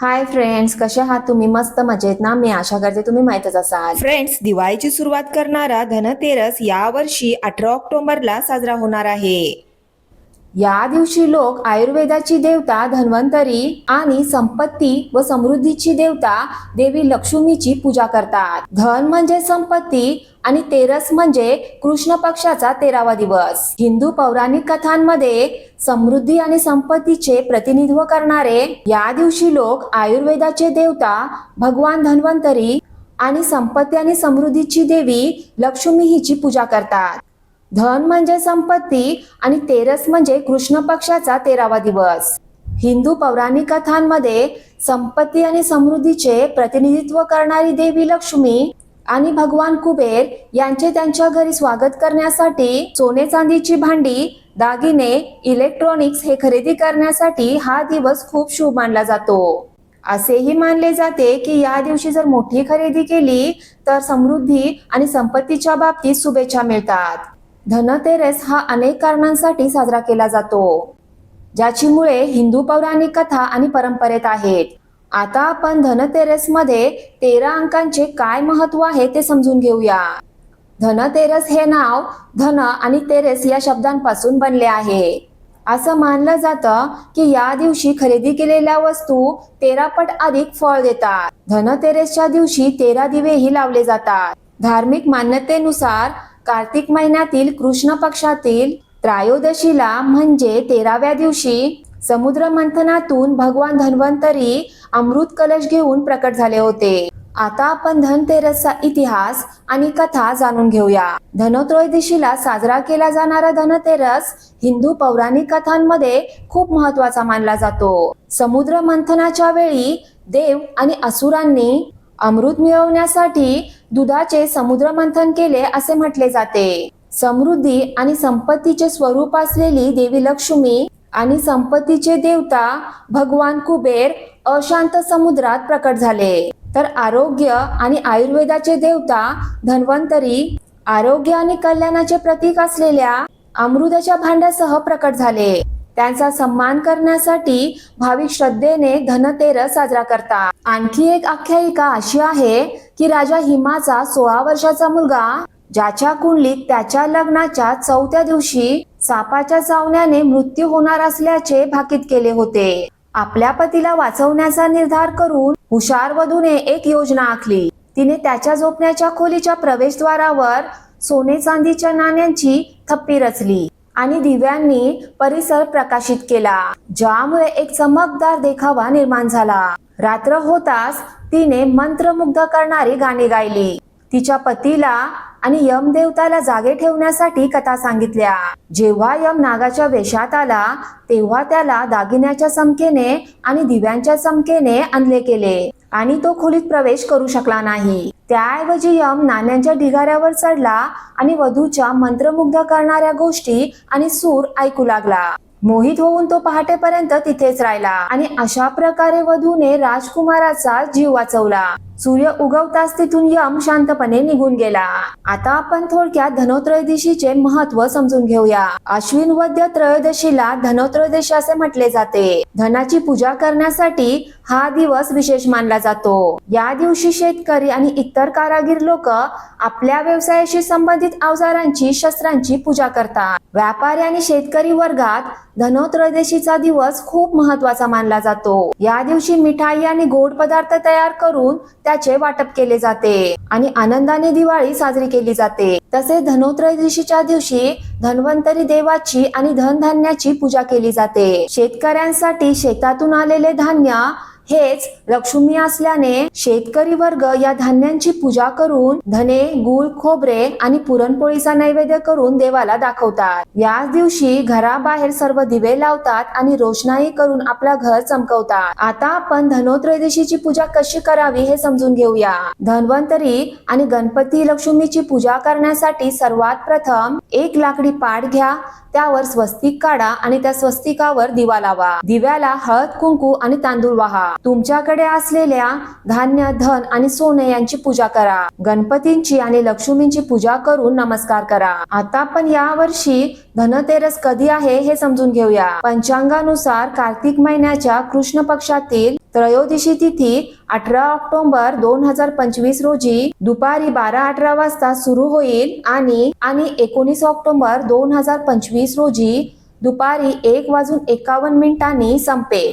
Hi friends कसे आहात तुम्ही? मस्त मजेत ना? मी आशा करते तुम्ही माहितच असाल. फ्रेंड्स दिवाळीची सुरुवात करणारा धनतेरस यावर्षी अठरा ऑक्टोबरला साजरा होणार आहे. या दिवशी लोक आयुर्वेदाची देवता धन्वंतरी आणि संपत्ती व समृद्धीची देवता देवी लक्ष्मीची पूजा करतात. धन म्हणजे संपत्ती आणि तेरस म्हणजे कृष्ण पक्षाचा तेरावा दिवस. हिंदू पौराणिक कथांमध्ये समृद्धी आणि संपत्तीचे प्रतिनिधित्व करणारे या दिवशी लोक आयुर्वेदाचे देवता भगवान धन्वंतरी आणि संपत्ती आणि समृद्धीची देवी लक्ष्मी हिची पूजा करतात. धन म्हणजे संपत्ती आणि तेरस म्हणजे कृष्ण पक्षाचा तेरावा दिवस. हिंदू पौराणिक कथांमध्ये संपत्ती आणि समृद्धीचे प्रतिनिधित्व करणारी देवी लक्ष्मी आणि भगवान कुबेर यांचे त्यांच्या घरी स्वागत करण्यासाठी सोने चांदीची भांडी दागिने इलेक्ट्रॉनिक्स हे खरेदी करण्यासाठी हा दिवस खूप शुभ मानला जातो. असेही मानले जाते की या दिवशी जर मोठी खरेदी केली तर समृद्धी आणि संपत्तीच्या बाबतीत शुभेच्छा मिळतात. धनतेरस हा अनेक कारणांसाठी साजरा केला जातो ज्याची मुळे हिंदू पौराणिक कथा आणि परंपरेत आहेत. आता आपण धनतेरसमध्ये तेरा अंकांचे काय महत्त्व आहे ते समजून घेऊया. धनतेरस हे नाव धन आणि तेरेस या शब्दांपासून बनले आहे. असं मानलं जातं की या दिवशी खरेदी केलेल्या वस्तू तेरा पट अधिक फळ देतात. धनतेरसच्या दिवशी तेरा दिवेही लावले जातात. धार्मिक मान्यतेनुसार कार्तिक महिन्यातील कृष्ण पक्षातील त्रायोदशीला म्हणजे तेराव्या दिवशी समुद्र मंथनातून भगवान धन्वंतरी अमृत कलश घेऊन प्रकट झाले होते. आता आपण धनतेरसचा इतिहास आणि कथा जाणून घेऊया. धनत्रयोदशीला साजरा केला जाणारा धनतेरस हिंदू पौराणिक कथांमध्ये खूप महत्त्वाचा मानला जातो. समुद्र मंथनाच्या वेळी देव आणि असुरांनी अमृत मिळवण्यासाठी दुधाचे समुद्र मंथन केले असे म्हटले जाते. समृद्धी आणि संपत्तीचे स्वरूप असलेली देवी लक्ष्मी आणि संपत्तीचे देवता भगवान कुबेर अशांत समुद्रात प्रकट झाले. तर आरोग्य आणि आयुर्वेदाचे देवता धन्वंतरी आरोग्य आणि कल्याणाचे प्रतीक असलेल्या अमृताच्या भांड्यासह प्रकट झाले. त्यांचा सन्मान करण्यासाठी भाविक श्रद्धेने धनतेरस साजरा करतात. आणखी एक आख्यायिका अशी आहे की राजा हिमाचा सोळा वर्षाचा मुलगा ज्याच्या कुंडलीत त्याच्या लग्नाच्या चौथ्या दिवशी सापाच्या चावण्याने मृत्यू होणार असल्याचे भाकीत केले होते. आपल्या पतीला वाचवण्याचा निर्धार करून हुशार वधूने एक योजना आखली. तिने त्याच्या झोपण्याच्या खोलीच्या प्रवेशद्वारावर सोने चांदीच्या नाण्यांची थप्पी रचली. आणि दिव्यांनी परिसर प्रकाशित केला. ज्यामुळे एक चमकदार देखावा निर्माण झाला. रात्र होताच तिने मंत्रमुग्ध करणारी गाणी गायली. तिच्या पतीला आणि यम देवताला जागे ठेवण्यासाठी कथा सांगितल्या. जेव्हा यम नागाच्या वेशात आला तेव्हा त्याला दागिन्याच्या चमकेने आणि दिव्यांच्या चमकेने आणले केले आणि तो खोलीत प्रवेश करू शकला नाही. त्याऐवजी यम नाण्यांच्या ढिगाऱ्यावर चढला आणि वधूच्या मंत्रमुग्ध करणाऱ्या गोष्टी आणि सूर ऐकू लागला. मोहित होऊन तो पहाटेपर्यंत तिथेच राहिला आणि अशा प्रकारे वधूने राजकुमाराचा जीव वाचवला. सूर्य उगवताच तिथून यम शांतपणे निघून गेला. आता आपण थोडक्यात धनोत्रयोदशीचे महत्त्व समजून घेऊया. अश्विन वद्य त्रयोदशीला धनोत्रयोदशी असे म्हटले जाते. धनाची पूजा करण्यासाठी हा दिवस विशेष मानला जातो. या दिवशी शेतकरी आणि इतर कारागीर लोक आपल्या व्यवसायाशी संबंधित अवजारांची शस्त्रांची पूजा करतात. व्यापारी आणि शेतकरी वर्गात धनोत्रयोदशीचा दिवस खूप महत्त्वाचा मानला जातो. या दिवशी मिठाई आणि गोड पदार्थ तयार करून त्याचे वाटप केले जाते आणि आनंदाने दिवाळी साजरी केली जाते. तसेच धनोत्रयोदशीच्या दिवशी धन्वंतरी देवाची आणि धनधान्याची पूजा केली जाते. शेतकऱ्यांसाठी शेतातून आलेले धान्य हेच लक्ष्मी असल्याने शेतकरी वर्ग या धान्यांची पूजा करून धने गुळ खोबरे आणि पुरणपोळीचा नैवेद्य करून देवाला दाखवतात. याच दिवशी घराबाहेर सर्व दिवे लावतात आणि रोषणाई करून आपला घर चमकवतात. आता आपण धनोत्रयोदशीची पूजा कशी करावी हे समजून घेऊया. धन्वंतरी आणि गणपती लक्ष्मीची पूजा करण्यासाठी सर्वात प्रथम एक लाकडी पाठ घ्या त्यावर स्वस्तिक काढा आणि त्या स्वस्तिकावर दिवा लावा. दिव्याला हळद कुंकू आणि तांदूळ वाहा. तुमच्याकडे असलेल्या धान्य धन आणि सोने यांची पूजा करा. गणपतींची आणि लक्ष्मींची पूजा करून नमस्कार करा. आता आपण या वर्षी धनतेरस कधी आहे हे समजून घेऊया. पंचांगानुसार कार्तिक महिन्याच्या कृष्ण पक्षातील त्रयोदशी तिथी अठरा ऑक्टोबर दोन हजार पंचवीस रोजी दुपारी बारा अठरा वाजता सुरू होईल आणि आणि एकोणीस ऑक्टोबर दोन हजार पंचवीस रोजी दुपारी एक वाजून एकावन्न मिनिटांनी संपेल.